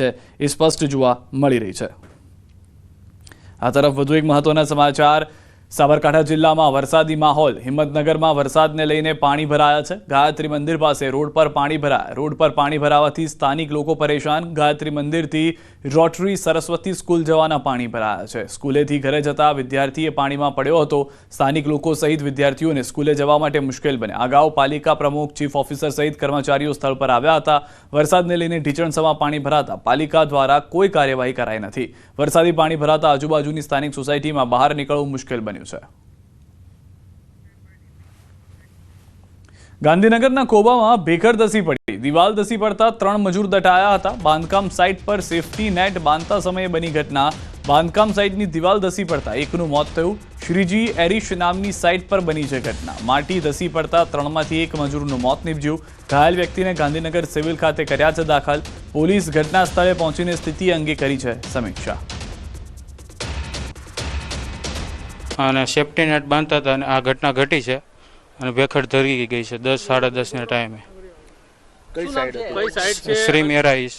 છે એ સ્પષ્ટ જોવા મળી રહી છે. આ તરફ વધુ એક મહત્વના સમાચાર. સાબરકાંઠા જિલ્લામાં વરસાદી માહોલ. હિંમતનગરમાં વરસાદને લઈને પાણી ભરાયા છે. ગાયત્રી મંદિર પાસે રોડ પર પાણી ભરાયા રોડ પર પાણી ભરાવાથી સ્થાનિક લોકો પરેશાન. ગાયત્રી મંદિરથી રોટરી સરસ્વતી સ્કૂલ જવાના પાણી ભરાયા છે. સ્કૂલેથી ઘરે જતા વિદ્યાર્થીએ પાણીમાં પડ્યો હતો. સ્થાનિક લોકો સહિત વિદ્યાર્થીઓને સ્કૂલે જવા માટે મુશ્કેલ બને અગાઉ પાલિકા પ્રમુખ, ચીફ ઓફિસર સહિત કર્મચારીઓ સ્થળ પર આવ્યા હતા. વરસાદને લઈને ઢીચણસમાં પાણી ભરાતા પાલિકા દ્વારા કોઈ કાર્યવાહી કરાઈ નથી. વરસાદી પાણી ભરાતા આજુબાજુની સ્થાનિક સોસાયટીમાં બહાર નીકળવું મુશ્કેલ બન્યું છે. ગાંધીનગરના કોબામાં ભેખડ ધસી પડી. દિવાલ ધસી પડતા ત્રણ મજૂર દટાયા હતા. બાંધકામ સાઇટ પર સેફટી નેટ બાંધતા સમયે બની ઘટના. બાંધકામ સાઇટની દિવાલ ધસી પડતા એકનું મોત થયું. શ્રીજી એરિશ નામની સાઇટ પર બની છે ઘટના. માટી ધસી પડતા ત્રણમાંથી એક મજૂરનું મોત નીપજ્યું. ઘાયલ વ્યક્તિને ગાંધીનગર સિવિલ ખાતે કર્યા છે દાખલ. પોલીસ ઘટના સ્થળે પહોંચીને સ્થિતિ અંગે કરી છે સમીક્ષા. અને સેફટી નેટ બાંધતા હતા અને આ ઘટના ઘટી છે. અને ભેખડ ધરી ગઈ છે દસ સાડા દસના ટાઈમે. કઈ સાઈડ કઈ સાઈડ છે? શ્રી મેરાઈસ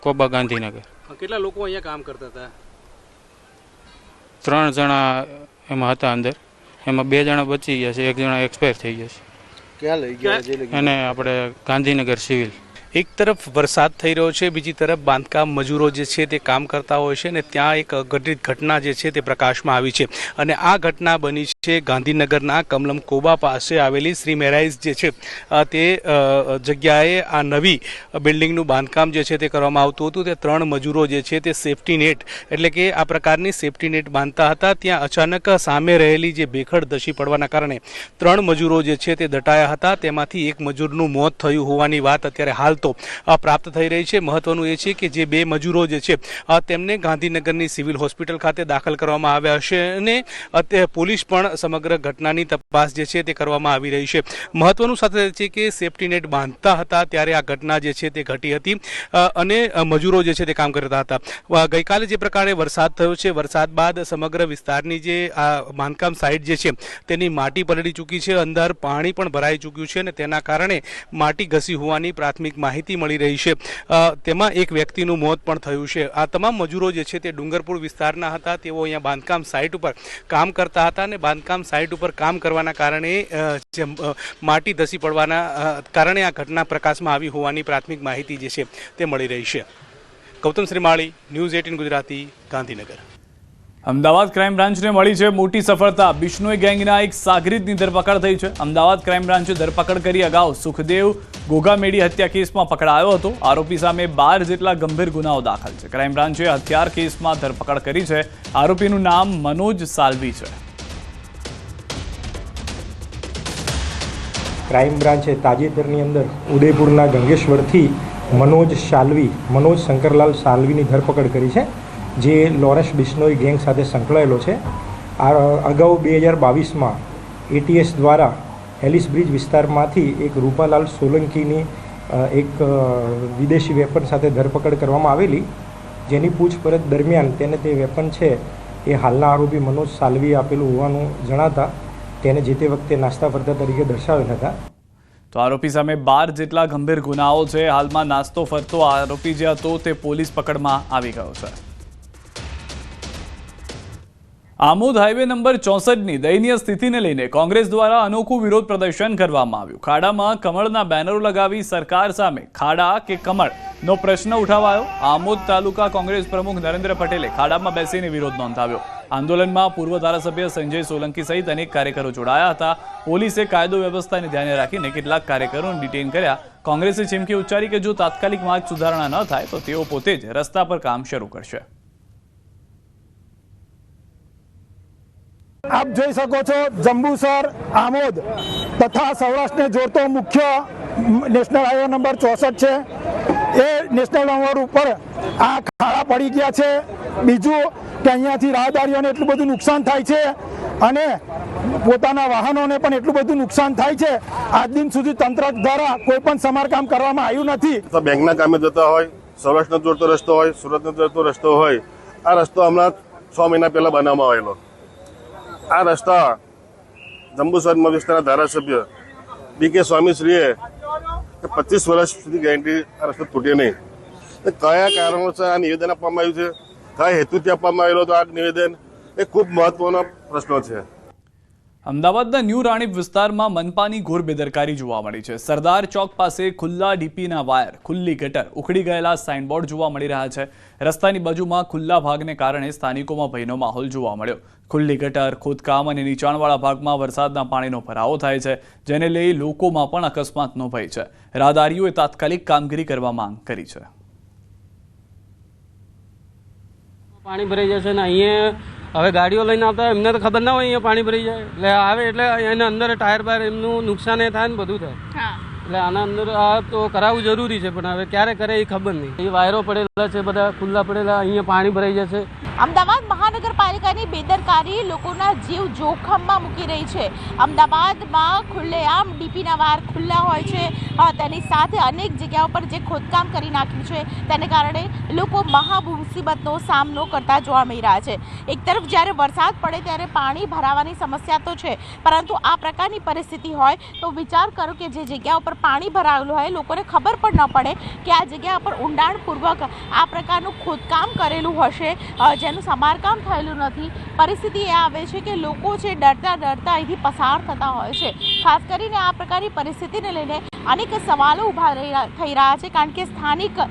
કોબા ગાંધીનગર. કેટલા લોકો અહીંયા કામ કરતા હતા? ત્રણ જણા એમાં હતા અંદર. એમાં બે જણા બચી ગયા છે એક જણા એક્સપાયર થઈ ગયા છે. ક્યાં લઈ ગયા અને આપણે ગાંધીનગર સિવિલ. એક તરફ વરસાદ થઈ રહ્યો છે, બીજી તરફ બાંધકામ મજૂરો જે છે તે કામ કરતા હોય છે ને ત્યાં એક ઘટિત ઘટના જે છે તે પ્રકાશમાં આવી છે. અને આ ઘટના બની છે ગાંધીનગરના કમલમ કોબા પાસે આવેલી શ્રી મેરાઇઝ જે છે તે જગ્યાએ આ નવી બિલ્ડિંગનું બાંધકામ જે છે તે કરવામાં આવતું હતું. તે ત્રણ મજૂરો જે છે તે સેફ્ટી નેટ એટલે કે આ પ્રકારની સેફ્ટી નેટ બાંધતા હતા. ત્યાં અચાનક સામે રહેલી જે ભેખડ ધસી પડવાના કારણે ત્રણ મજૂરો જે છે તે દટાયા હતા. તેમાંથી એક મજૂરનું મોત થયું હોવાની વાત અત્યારે હાલ તો પ્રાપ્ત થઈ રહી છે. મહત્વનું એ છે કે જે બે મજૂરો જે છે તેમને ગાંધીનગરની સિવિલ હોસ્પિટલ ખાતે દાખલ કરવામાં આવ્યા હશે અને પોલીસ પણ સમગ્ર ઘટનાની તપાસ જે છે તે કરવામાં આવી રહી છે. મહત્વનું સાથે છે કે સેફ્ટી નેટ બાંધતા હતા ત્યારે આ ઘટના જે છે તે ઘટી હતી અને મજૂરો જે છે તે કામ કરતા હતા. ગઈકાલે જે પ્રકારે વરસાદ થયો છે, વરસાદ બાદ સમગ્ર વિસ્તારની જે, આ, બાંધકામ સાઇટ જે છે તેની માટી પલળી ચૂકી છે. અંદર પાણી પણ ભરાઈ ચૂક્યું છે અને તેના કારણે માટી ઘસી હોવાની પ્રાથમિક માહિતી મળી રહી છે. તેમાં એક વ્યક્તિનું મોત પણ થયું છે. આ તમામ મજૂરો જે છે તે ડુંગરપુર વિસ્તારના હતા. તેઓ અહીંયા બાંધકામ સાઇટ ઉપર કામ કરતા હતા અને બાંધકામ સાઇટ ઉપર કામ કરવાના કારણે માટી ધસી પડવાના કારણે આ ઘટના પ્રકાશમાં આવી હોવાની પ્રાથમિક માહિતી જે છે તે મળી રહી છે. Gautam Shrimali, news eighteen Gujarati, Gandhinagar. Ahmedabad crime બ્રાન્ચને મળી છે મોટી સફળતા. બિશ્નોઈ ગેંગના એક સાગરીતની ધરપકડ થઈ છે. અમદાવાદ ક્રાઇમ બ્રાન્ચે ધરપકડ કરી અગાઉ. સુખદેવ ગોગામેડી હત્યા કેસમાં પકડાયો હતો. આરોપી સામે બાર જેટલા ગંભીર ગુનાઓ દાખલ છે. ક્રાઇમ બ્રાન્ચે હથિયાર કેસમાં ધરપકડ કરી છે. આરોપીનું નામ મનોજ સાલ્વી છે. ક્રાઇમ બ્રાન્ચે તાજેતરની અંદર ઉદયપુરના ગંગેશ્વરથી મનોજ શાલવી મનોજ શંકરલાલ સાલ્વીની ધરપકડ કરી છે, જે લોરેન્સ બિશ્નોઈ ગેંગ સાથે સંકળાયેલો છે. આ અગાઉ બે હજાર બાવીસમાં એટીએસ દ્વારા એલિસ બ્રિજ વિસ્તારમાંથી એક રૂપાલાલ સોલંકીની એક વિદેશી વેપન સાથે ધરપકડ કરવામાં આવેલી. જેની પૂછપરછ દરમિયાન તેને તે વેપન છે એ હાલના આરોપી મનોજ સાલવીએ આપેલું હોવાનું જણાતા તેને જે તે વખતે નાસ્તા ફરતા તરીકે દર્શાવેલ હતા. તો આરોપી સામે બાર જેટલા ગંભીર ગુનાઓ છે. હાલમાં નાસ્તો ફરતો આરોપી જે હતો તે પોલીસ પકડમાં આવી ગયો છે. આમોદ હાઈવે નંબર ચોસઠની દયનીય સ્થિતિને લઈને કોંગ્રેસ દ્વારા અનોખું વિરોધ પ્રદર્શન કરવામાં આવ્યું. ખાડામાં કમળના બેનરો લગાવી સરકાર સામે ખાડા કે કમળ નો પ્રશ્ન ઉઠાવાયો. આમોદ તાલુકા કોંગ્રેસ પ્રમુખ નરેન્દ્ર પટેલે ખાડામાં બેસીને વિરોધ નોંધાવ્યો. આંદોલનમાં પૂર્વ ધારાસભ્ય સંજય સોલંકી સહિત અનેક કાર્યકરો જોડાયા હતા. પોલીસે કાયદો વ્યવસ્થાને ધ્યાને રાખીને કેટલાક કાર્યકરોને ડિટેન કર્યા. કોંગ્રેસે ચીમકી ઉચ્ચારી કે જો તાત્કાલિક માર્ગ સુધારણા ન થાય, તો તેઓ પોતે જ રસ્તા પર કામ શરૂ કરશે. આપ જોઈ શકો છો જંબુસર આમોદ તથા સૌરાષ્ટ્રને જોડતો મુખ્ય નેશનલ હાઈવે નંબર ચોસઠ છે. એ નેશનલ હાઈવે ઉપર આ ખાડા પડી ગયા છે. બીજું કે અહીંયાથી રાહદારીઓને એટલું બધું નુકસાન થાય છે અને પોતાના વાહનોને પણ એટલું બધું નુકસાન થાય છે. આજ દિન સુધી તંત્ર દ્વારા કોઈ પણ સમારકામ કરવામાં આવ્યું નથી. બેંકના કામે જતા હોય, સૌરાષ્ટ્રનો જોડતો રસ્તો હોય, સુરતનો જોડતો રસ્તો હોય, આ રસ્તો હમણાં છ મહિના પહેલા બનાવવામાં આવેલો. આ રસ્તા જંબુસર વિસ્તારના ધારાસભ્ય બી કે સ્વામીશ્રીએ પચીસ વર્ષ સુધી ગેરંટી આ રસ્તો તૂટે નહીં. કયા કારણોસર આ નિવેદન આપવામાં આવ્યું છે? કયા હેતુથી આપવામાં આવેલો હતો? આ નિવેદન એ ખૂબ મહત્વનો પ્રશ્નો છે. અમદાવાદના ન્યૂ રાણીપ વિસ્તારમાં મનપાની ઘોર બેદરકારી જોવા મળી છે. સરદાર ચોક પાસે ખુલ્લા ડીપીના વાયર, ખુલ્લી ગટર, ઉખડી ગયેલા સાઇનબોર્ડ જોવા મળી રહ્યા છે. રસ્તાની બાજુમાં ખુલ્લા ભાગને કારણે સ્થાનિકોમાં ભયનો માહોલ જોવા મળ્યો. ખુલ્લી ગટર, ખોદકામ અને નીચાણવાળા ભાગમાં વરસાદના પાણીનો ભરાવો થાય છે, જેને લઈ લોકોમાં પણ અકસ્માતનો ભય છે. રાહદારીઓએ તાત્કાલિક કામગીરી કરવા માંગ કરી છે. પાણી ભરાઈ જશે ને અહીંયા હવે ગાડીઓ લઈને આવતા એમને તો ખબર ના હોય અહીંયા પાણી ભરી જાય. એટલે આવે એટલે એના અંદર ટાયર બાયર એમનું નુકસાન એ થાય ને બધું થાય. એટલે આના અંદર આ તો કરાવવું જરૂરી છે પણ હવે ક્યારે કરે એ ખબર નહીં. એ વાયરો પડેલા છે બધા ખુલ્લા પડેલા અહીંયા પાણી ભરાઈ જશે. અમદાવાદ મહાનગરપાલિકાની બેદરકારી લોકોના જીવ જોખમમાં મૂકી રહી છે. અમદાવાદમાં ખુલ્લેઆમ ડીપીના વાર ખુલ્લા હોય છે. તેની સાથે અનેક જગ્યાઓ પર જે ખોદકામ કરી નાખ્યું છે, તેને કારણે લોકો મહા મુસીબતનો સામનો કરતા જોવા મળી રહ્યા છે. એક તરફ જ્યારે વરસાદ પડે ત્યારે પાણી ભરાવાની સમસ્યા તો છે, પરંતુ આ પ્રકારની પરિસ્થિતિ હોય તો વિચાર કરો કે જે જગ્યા ઉપર પાણી ભરાયેલું હોય, લોકોને ખબર પણ ન પડે કે આ જગ્યા પર ઊંડાણપૂર્વક આ પ્રકારનું ખોદકામ કરેલું હશે. જેનું સમારકામ થયેલું નથી. પરિસ્થિતિ એ આવે છે કે લોકો છે ડરતા ડરતા અહીંથી પસાર થતા હોય છે. ખાસ કરીને આ પ્રકારની પરિસ્થિતિને લઈને અનેક સવાલો ઊભા થઈ રહ્યા છે કારણ કે સ્થાનિક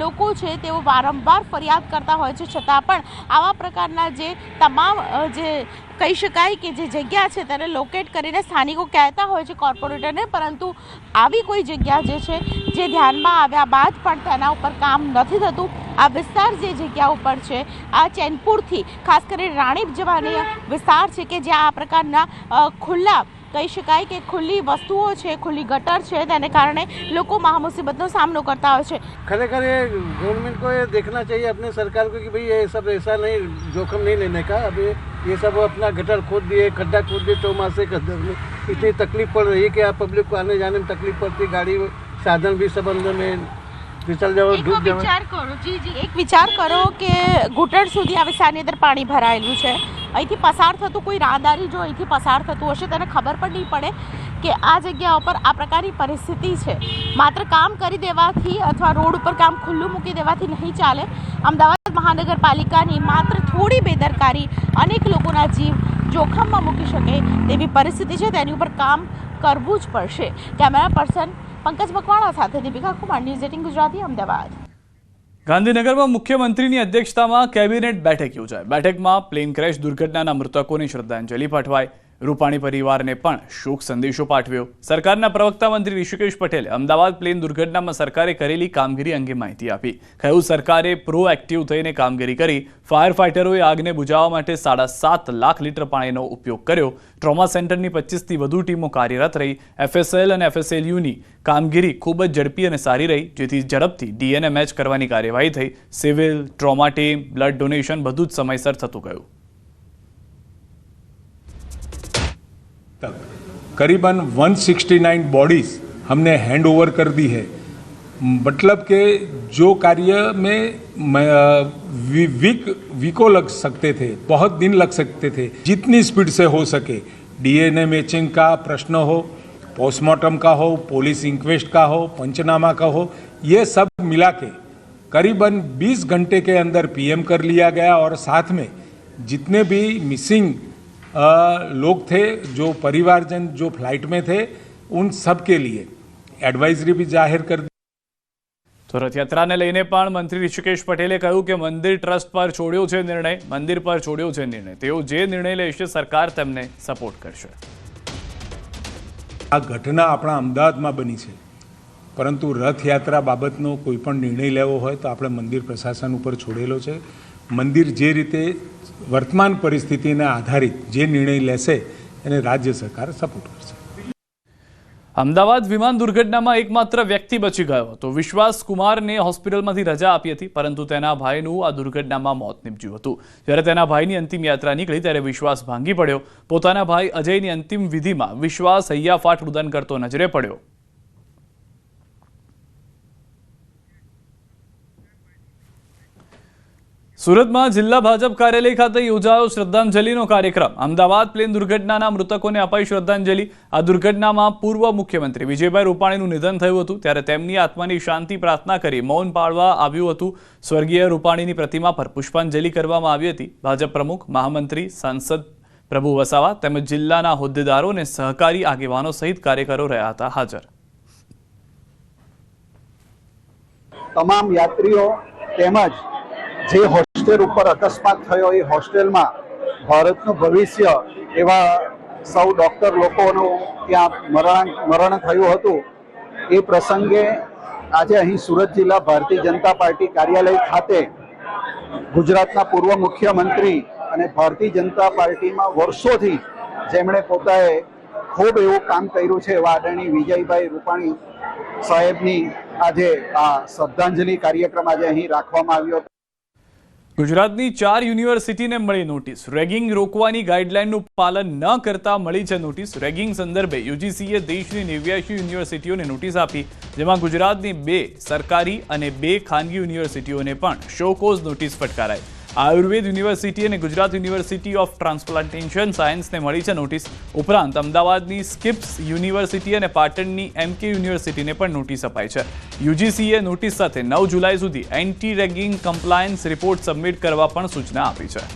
લોકો છે તેઓ વારંવાર ફરિયાદ કરતા હોય છે. છતાં પણ આવા પ્રકારના જે તમામ જે કહી શકાય કે જે જગ્યા છે તેને લોકેટ કરીને સ્થાનિકો કહેતા હોય છે કોર્પોરેટરને, પરંતુ આવી કોઈ જગ્યા જે છે, જે ધ્યાનમાં આવ્યા બાદ પણ તેના ઉપર કામ નથી થતું. આ વિસ્તાર જે જગ્યા ઉપર છે આ ચેનપુરથી ખાસ કરીને રાણીપ જવાની વિસ્તાર છે કે જ્યાં આ પ્રકારના અ, ખુલ્લા કહી શકાય કે ખુલ્લી વસ્તુઓ છે ખુલ્લી ગટર છે તેને કારણે લોકો મહામુસીબતનો સામનો કરતા હોય છે खरेखर ये गवर्नमेंट को ये देखना चाहिए अपने सरकार को कि भाई ये सब ऐसा नहीं जोखम नहीं लेने का अभी ये सब अपना गटर खोद दिए खड्डा खोद दिए चौमासे खड्डे में इतनी तकलीफ पड़ रही है कि आप पब्लिक को आने जाने में तकलीफ पड़ती गाड़ी साधन भी सब अंदर में વિચાર કરો કે ઘૂંટણ સુધી હવે શાની અંદર પાણી ભરાયેલું છે. અહીંથી પસાર થતું કોઈ રાહદારી જો અહીંથી પસાર થતું હશે તને ખબર પણ નહીં પડે કે આ જગ્યા ઉપર આ પ્રકારની પરિસ્થિતિ છે. માત્ર કામ કરી દેવાથી અથવા રોડ ઉપર કામ ખુલ્લું મૂકી દેવાથી નહીં ચાલે. અમદાવાદ મહાનગરપાલિકાની માત્ર થોડી બેદરકારી અનેક લોકોના જીવ જોખમમાં મૂકી શકે તેવી પરિસ્થિતિ છે. તેની ઉપર કામ કરવું જ પડશે. કેમેરા પર્સન પંકજ મકવાણા સાથે દીપિકા કુમાર, ન્યૂઝ એટીન ગુજરાતી, અમદાવાદ. ગાંધીનગરમાં મુખ્યમંત્રીની અધ્યક્ષતામાં કેબિનેટ બેઠક યોજાઈ બેઠકમાં પ્લેન ક્રેશ દુર્ઘટનાના મૃતકોને શ્રદ્ધાંજલિ પાઠવાઈ રૂપાણી પરિવારને પણ શોક સંદેશો પાઠવ્યો. સરકારના પ્રવક્તા મંત્રી ઋષિકેશ પટેલે અમદાવાદ પ્લેન દુર્ઘટનામાં સરકારે કરેલી કામગીરી અંગે માહિતી આપી. કહ્યું, સરકારે પ્રોએક્ટિવ થઈને કામગીરી કરી. ફાયર ફાઇટરોએ આગને બુઝાવવા માટે સાડા સાત લાખ લીટર પાણીનો ઉપયોગ કર્યો. ટ્રોમા સેન્ટરની પચીસથી વધુ ટીમો કાર્યરત રહી. એફએસએલ અને એફએસએલયુની કામગીરી ખૂબ જ ઝડપી અને સારી રહી, જેથી ઝડપથી ડીએનએ મેચ કરવાની કાર્યવાહી થઈ. Civil, trauma team, blood donation બધું જ સમયસર થતું ગયું. तक करीबन 169 बॉडीज हमने हैंड ओवर कर दी है। मतलब के जो कार्य में वीक, वीकों लग सकते थे, बहुत दिन लग सकते थे, जितनी स्पीड से हो सके। डीएनए मैचिंग का प्रश्न हो पोस्टमार्टम का हो पुलिस इंक्वेस्ट का हो, पंचनामा का हो, ये सब मिला के करीबन 20 घंटे के अंदर पीएम कर लिया गया और साथ में जितने भी मिसिंग लोग थे जो परिवारजन जो फ्लाइट में थे उन सब के लिए एडवाइजरी भी जाहिर कर दी તો રથયાત્રાને લઈને પણ મંત્રી ઋષિકેશ પટેલે કહ્યું કે મંદિર ટ્રસ્ટ પર છોડ્યો છે નિર્ણય મંદિર પર છોડ્યો છે નિર્ણય તેઓ જે નિર્ણય લેશે સરકાર તેમને સપોર્ટ કરશે આ ઘટના આપણા અમદાવાદમાં બની છે પરંતુ રથયાત્રા બાબતનો કોઈ પણ નિર્ણય લેવો હોય તો આપણે મંદિર પ્રશાસન ઉપર છોડેલો છે મંદિર જે રીતે વર્તમાન પરિસ્થિતિને આધારિત જે નિર્ણય લેશે, એને રાજ્ય સરકાર સપોર્ટ કરશે. અમદાવાદ વિમાન દુર્ઘટનામાં એકમાત્ર વ્યક્તિ બચી ગયો હતો. વિશ્વાસ કુમારને હોસ્પિટલમાંથી રજા આપી હતી, પરંતુ તેના ભાઈનું આ દુર્ઘટનામાં મોત નીપજ્યું હતું. જ્યારે તેના ભાઈની અંતિમ યાત્રા નીકળી, ત્યારે વિશ્વાસ ભાંગી પડ્યો. પોતાના ભાઈ અજયની અંતિમ વિધિમાં વિશ્વાસ હૈયાફાટ રુદન કરતો નજરે પડ્યો. સુરતમાં જિલ્લા ભાજપ કાર્યાલય ખાતે યોજાયો શ્રદ્ધાંજલિનો કાર્યક્રમ. અમદાવાદ પ્લેન દુર્ઘટનાના મૃતકોને અપાઈ શ્રદ્ધાંજલિ. આ દુર્ઘટનામાં પૂર્વ મુખ્યમંત્રી વિજયભાઈ રૂપાણીનું નિધન થયું હતું. ત્યારે તેમની આત્માની શાંતિ પ્રાર્થના કરી મૌન પાળવા આવ્યું હતું. સ્વર્ગીય રૂપાણીની પ્રતિમા પર પુષ્પાંજલિ કરવામાં આવી હતી. ભાજપ પ્રમુખ, મહામંત્રી, સાંસદ પ્રભુ વસાવા તેમજ જિલ્લાના હોદ્દેદારો અને સહકારી આગેવાનો સહિત કાર્યકરો રહ્યા હતા હાજર. તમામ યાત્રીઓ તેમજ જે હોસ્ટેલ ઉપર અકસ્માત થયો એ હોસ્ટેલમાં ભારતનું ભવિષ્ય એવા સૌ ડૉક્ટર લોકોનું ત્યાં મરણ મરણ થયું હતું. એ પ્રસંગે આજે અહીં સુરત જિલ્લા ભારતીય જનતા પાર્ટી કાર્યાલય ખાતે ગુજરાતના પૂર્વ મુખ્યમંત્રી અને ભારતીય જનતા પાર્ટીમાં વર્ષોથી જેમણે પોતાએ ખૂબ એવું કામ કર્યું છે એવા આદરણીય વિજયભાઈ રૂપાણી સાહેબની આજે આ શ્રદ્ધાંજલિ કાર્યક્રમ આજે અહીં રાખવામાં આવ્યો ગુજરાતની ચાર યુનિવર્સિટીને મળી નોટિસ. રેગિંગ રોકવાની ગાઈડલાઇનનું પાલન ન કરતા મળી છે નોટિસ. રેગિંગ સંદર્ભે યુજીસીએ દેશની નેવ્યાસી યુનિવર્સિટીઓને નોટિસ આપી, જેમાં ગુજરાતની બે સરકારી અને બે ખાનગી યુનિવર્સિટીઓને પણ શોકોઝ નોટિસ ફટકારાઈ. આયુર્વેદ યુનિવર્સિટી અને ગુજરાત યુનિવર્સિટી ઓફ ટ્રાન્સપ્લાન્ટેશન સાયન્સને મળી છે નોટિસ ઉપરાંત અમદાવાદની સ્કિપ્સ યુનિવર્સિટી અને પાટણની એમકે યુનિવર્સિટીને પણ નોટિસ અપાઈ છે. યુજીસીએ નોટિસ સાથે નવ જુલાઈ સુધી anti ragging compliance report submit કરવા પણ સૂચના આપી છે.